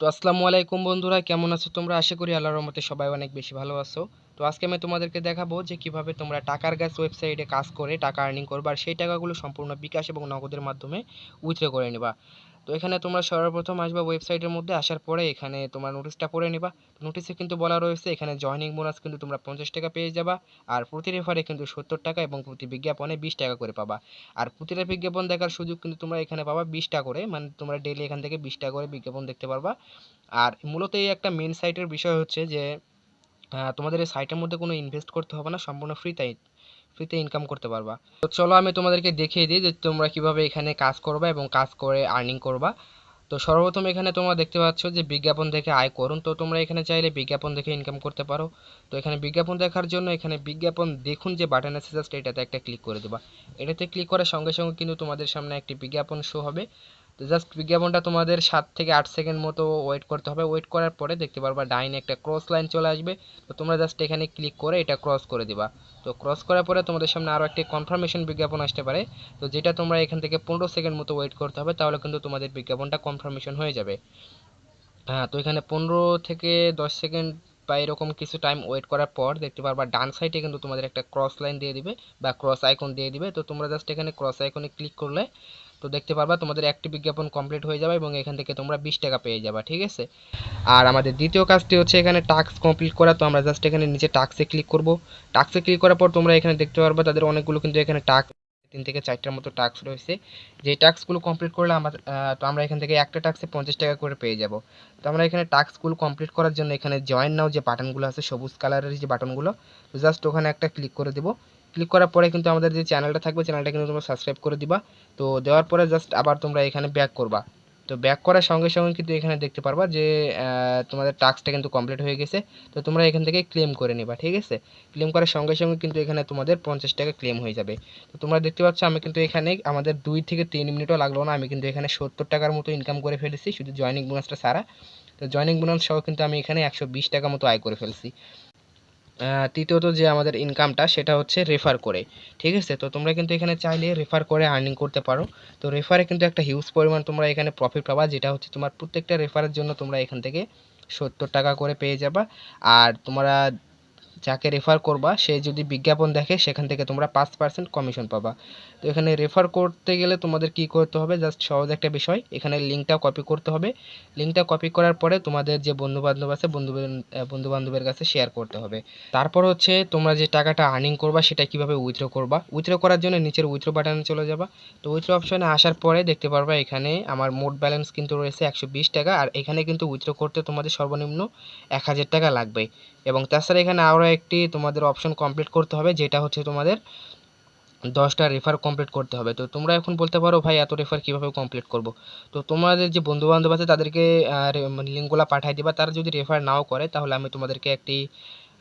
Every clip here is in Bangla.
তো আসসালামু আলাইকুম বন্ধুরা, কেমন আছো তোমরা? আশা করি আল্লাহর রহমতে সবাই অনেক বেশি ভালো আছো। তো আজকে আমি তোমাদেরকে দেখাবো যে কীভাবে তোমরা টাকার গাছ ওয়েবসাইটে কাজ করে টাকা আর্নিং করবে আর সেই টাকাগুলো সম্পূর্ণ বিকাশ এবং নগদের মাধ্যমে উইথড্র করে নেবা। তো এখানে তোমরা সর্বপ্রথম আসবা ওয়েবসাইটের মধ্যে, আসার পরে এখানে তোমার নোটিশটা পড়ে নেবা। নোটিশে কিন্তু বলা রয়েছে, এখানে জয়নিং বোনাস কিন্তু তোমরা পঞ্চাশ টাকা পেয়ে যাবা আর প্রতি রেফারে কিন্তু সত্তর টাকা এবং প্রতি বিজ্ঞাপনে বিশ টাকা করে পাবা। আর প্রতিটা বিজ্ঞাপন দেখার সুযোগ কিন্তু তোমরা এখানে পাবা বিশটা করে মানে তোমরা ডেলি এখান থেকে বিশটা করে বিজ্ঞাপন দেখতে পারবা। আর মূলত এই একটা মেন সাইটের বিষয় হচ্ছে যে তোমাদের এই সাইটের মধ্যে কোনো ইনভেস্ট করতে হবে না, সম্পূর্ণ ফ্রিতে ফ্রিতে ইনকাম করতে পারবা। তো চলো আমি তোমাদেরকে দেখিয়ে দিই যে তোমরা কীভাবে এখানে কাজ করবা এবং কাজ করে আর্নিং করবা। তো সর্বপ্রথম এখানে তোমরা দেখতে পাচ্ছ যে বিজ্ঞাপন দেখে আয় করুন। তো তোমরা এখানে চাইলে বিজ্ঞাপন দেখে ইনকাম করতে পারো। তো এখানে বিজ্ঞাপন দেখার জন্য এখানে বিজ্ঞাপন দেখুন যে বাটন আছে জাস্ট এটাতে একটা ক্লিক করে দেবা। এটাতে ক্লিক করার সঙ্গে সঙ্গে কিন্তু তোমাদের সামনে একটি বিজ্ঞাপন শো হবে। তো জাস্ট বিজ্ঞাপনটা তোমাদের সাত থেকে আট সেকেন্ড মতো ওয়েট করতে হবে। ওয়েট করার পরে দেখতে পারবা ডাইনে একটা ক্রস লাইন চলে আসবে। তো তোমরা জাস্ট এখানে ক্লিক করে এটা ক্রস করে দিবা। তো ক্রস করার পরে তোমাদের সামনে আরও একটি কনফার্মেশন বিজ্ঞাপন আসতে পারে। তো যেটা তোমরা এখান থেকে পনেরো সেকেন্ড মতো ওয়েট করতে হবে, তাহলে কিন্তু তোমাদের বিজ্ঞাপনটা কনফার্মেশন হয়ে যাবে। হ্যাঁ তো এখানে পনেরো থেকে দশ সেকেন্ড বা এরকম কিছু টাইম ওয়েট করার পর দেখতে পারবা ডান সাইডে কিন্তু তোমাদের একটা ক্রস লাইন দিয়ে দিবে বা ক্রস আইকন দিয়ে দিবে। তো তোমরা জাস্ট এখানে ক্রস আইকনে ক্লিক করলে তো দেখতে পারবা তোমাদের একটি বিজ্ঞাপন কমপ্লিট হয়ে যাবে এবং এখান থেকে তোমরা বিশ টাকা পেয়ে যাবা, ঠিক আছে? আর আমাদের দ্বিতীয় কাজটি হচ্ছে এখানে টাস্ক কমপ্লিট করা, তো আমরা জাস্ট এখানে নিচে টাস্কে ক্লিক করব। টাস্কে ক্লিক করার পর তোমরা এখানে দেখতে পারবা তাদের অনেকগুলো কিন্তু এখানে টাস্ক তিন থেকে চারটার মতো টাস্ক রয়েছে। যে টাস্কগুলো কমপ্লিট করলে আমরা তো আমরা এখান থেকে একটা টাস্কে পঞ্চাশ টাকা করে পেয়ে যাব। তো আমরা এখানে টাস্কগুলো কমপ্লিট করার জন্য এখানে জয়েন নাও যে বাটনগুলো আছে, সবুজ কালারের যে বাটনগুলো জাস্ট ওখানে একটা ক্লিক করে দেবো। ক্লিক করার পরে কিন্তু আমাদের যে চ্যানেলটা থাকবে চ্যানেলটা কিন্তু তোমরা সাবস্ক্রাইব করে দিবা। তো দেওয়ার পরে জাস্ট আবার তোমরা এখানে ব্যাক করবা। তো ব্যাক করার সঙ্গে সঙ্গে কিন্তু এখানে দেখতে পারবা যে তোমাদের টাস্কটা কিন্তু কমপ্লিট হয়ে গেছে। তো তোমরা এখান থেকে ক্লেম করে নিবা, ঠিক আছে? ক্লেম করার সঙ্গে সঙ্গে কিন্তু এখানে তোমাদের পঞ্চাশ টাকা ক্লেম হয়ে যাবে। তো তোমরা দেখতে পাচ্ছ, আমি কিন্তু এখানে আমাদের দুই থেকে তিন মিনিটও লাগল না। আমি কিন্তু এখানে সত্তর টাকার মতো ইনকাম করে ফেলেছি, শুধু জয়নিং বোনাসটা ছাড়া। তো জয়নিং বোনাস সহ কিন্তু আমি এখানে একশো বিশ টাকা মতো আয় করে ফেলছি। তৃতীয়ত যে আমাদের ইনকামটা সেটা হচ্ছে রেফার করে। ঠিক আছে? তো তোমরা কিন্তু এখানে চাইলে রেফার করে আর্নিং করতে পারো। তো রেফারে কিন্তু একটা হিউজ পরিমাণ তোমরা এখানে প্রফিট পাবা, যেটা হচ্ছে তোমার প্রত্যেকটা রেফারের জন্য তোমরা এখান থেকে সত্তর টাকা করে পেয়ে যাবা। আর তোমরা যাকে রেফার করবা, সে যদি বিজ্ঞাপন দেখে, সেখান থেকে তোমরা পাঁচ পার্সেন্ট কমিশন পাবা। তো এখানে রেফার করতে গেলে তোমাদের কি করতে হবে জাস্ট সহজ একটা বিষয়, এখানে লিঙ্কটা কপি করতে হবে। লিঙ্কটা কপি করার পরে তোমাদের যে বন্ধু বান্ধব আছে বন্ধু বন্ধু বান্ধবের কাছে শেয়ার করতে হবে। তারপর হচ্ছে তোমরা যে টাকাটা আর্নিং করবা, সেটা কীভাবে উইথড্র করবা? উইথড্র করার জন্য নিচের উইথড্র বাটনে চলে যাবা। তো উইথড্র অপশনে আসার পরে দেখতে পারবা এখানে আমার মোট ব্যালেন্স কিন্তু রয়েছে একশো বিশ টাকা, আর এখানে কিন্তু উইথড্র করতে তোমাদের সর্বনিম্ন এক হাজার টাকা লাগবে। এবং তাছাড়া এখানে আরও একটি তোমাদের অপশন কমপ্লিট করতে হবে, যেটা হচ্ছে তোমাদের দশটা রেফার কমপ্লিট করতে হবে। তো তোমরা এখন বলতে পারো, ভাই, এত রেফার কীভাবে কমপ্লিট করব? তো তোমাদের যে বন্ধু বান্ধব আছে, তাদেরকে লিঙ্কগুলো পাঠিয়ে দিবা। তারা যদি রেফার নাও করে, তাহলে আমি তোমাদেরকে একটি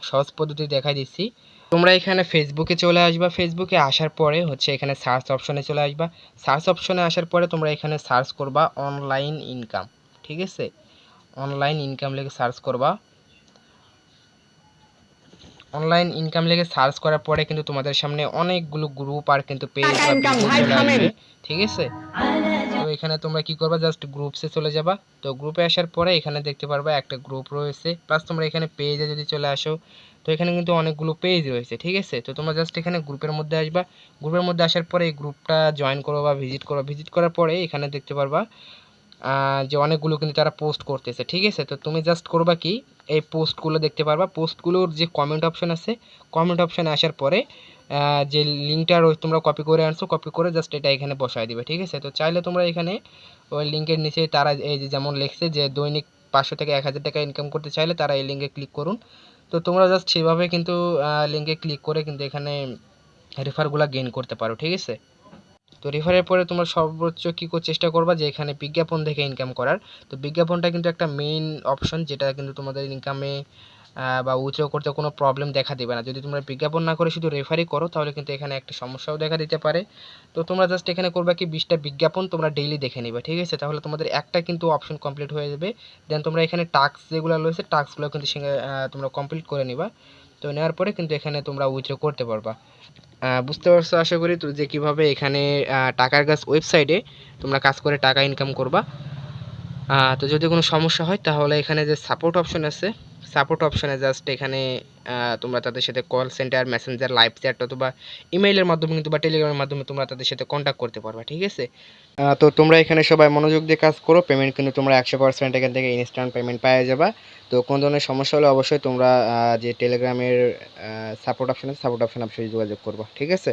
সহজ পদ্ধতি দেখাই দিচ্ছি। তোমরা এখানে ফেসবুকে চলে আসবা। ফেসবুকে আসার পরে হচ্ছে এখানে সার্চ অপশনে চলে আসবা। সার্চ অপশনে আসার পরে তোমরা এখানে সার্চ করবা অনলাইন ইনকাম ঠিক আছে? অনলাইন ইনকাম লিখে সার্চ করবা। অনলাইন ইনকাম লেগে সার্চ করার পরে কিন্তু তোমাদের সামনে অনেকগুলো গ্রুপ আর কিন্তু পেজ ঠিক আছে? তো এখানে তোমরা কি করবা? জাস্ট গ্রুপসে চলে যাবা। তো গ্রুপে আসার পরে এখানে দেখতে পারবা একটা গ্রুপ রয়েছে। প্লাস তোমরা এখানে পেজে যদি চলে আসো তো এখানে কিন্তু অনেকগুলো পেজ রয়েছে ঠিক আছে? তো তোমরা জাস্ট এখানে গ্রুপের মধ্যে আসবা। গ্রুপের মধ্যে আসার পরে এই গ্রুপটা জয়েন করো বা ভিজিট করো। ভিজিট করার পরে এখানে দেখতে পারবা যে অনেকগুলো কিন্তু তারা পোস্ট করতেছে ঠিক আছে? তো তুমি জাস্ট করবা কি? এই পোস্টগুলো দেখতে পারবা। পোস্টগুলোর যে কমেন্ট অপশন আছে কমেন্ট অপশনে আসার পরে যে লিঙ্কটা তোমরা কপি করে আনছো কপি করে জাস্ট এটা এখানে বসায় দিবে, ঠিক আছে? তো চাইলে তোমরা এখানে ওই লিঙ্কের নিচে তারা এই যে যেমন লিখছে যে দৈনিক পাঁচশো থেকে এক হাজার টাকা ইনকাম করতে চাইলে তারা এই লিঙ্কে ক্লিক করুন। তো তোমরা জাস্ট সেভাবে কিন্তু লিঙ্কে ক্লিক করে কিন্তু এখানে রেফারগুলো গেইন করতে পারো, ঠিক আছে? তো রেফারের পরে তোমরা সর্বোচ্চ কী করে চেষ্টা করবা যে এখানে বিজ্ঞাপন দেখে ইনকাম করার। তো বিজ্ঞাপনটা কিন্তু একটা মেইন অপশন যেটা কিন্তু তোমাদের ইনকামে বা উইথড্র করতে কোনো প্রবলেম দেখা দেবে না। যদি তোমরা বিজ্ঞাপন না করে শুধু রেফারি করো, তাহলে কিন্তু এখানে একটা সমস্যাও দেখা দিতে পারে। তো তোমরা জাস্ট এখানে করবা কি বিশটা বিজ্ঞাপন তোমরা ডেইলি দেখে নিবে, ঠিক আছে? তাহলে তোমাদের একটা কিন্তু অপশন কমপ্লিট হয়ে যাবে। দেন তোমরা এখানে টাস্ক যেগুলো রয়েছে টাস্কগুলো কিন্তু তোমরা কমপ্লিট করে নিবা। তো নেওয়ার পরে কিন্তু এখানে তোমরা উইথড্র করতে পারবা। বুঝতে পারছ আশা করি যে কীভাবে এখানে টাকার কাজ ওয়েবসাইটে তোমরা কাজ করে টাকা ইনকাম করবা। তো যদি কোনো সমস্যা হয় তাহলে এখানে যে সাপোর্ট অপশন আছে সাপোর্ট অপশানে জাস্ট এখানে তোমরা তাদের সাথে call centre messenger live chat অথবা ইমেইলের মাধ্যমে কিন্তু বা টেলিগ্রামের মাধ্যমে তোমরা তাদের সাথে কন্ট্যাক্ট করতে পারবে, ঠিক আছে? তো তোমরা এখানে সবাই মনোযোগ দিয়ে কাজ করো পেমেন্ট কিন্তু তোমরা একশো পার্সেন্ট এখান থেকে ইনস্ট্যান্ট পেমেন্ট পাওয়া যাবে। তো কোনো ধরনের সমস্যা হলে অবশ্যই তোমরা যে টেলিগ্রামের সাপোর্ট অপশন সাপোর্ট অপশন অবশ্যই যোগাযোগ করব, ঠিক আছে?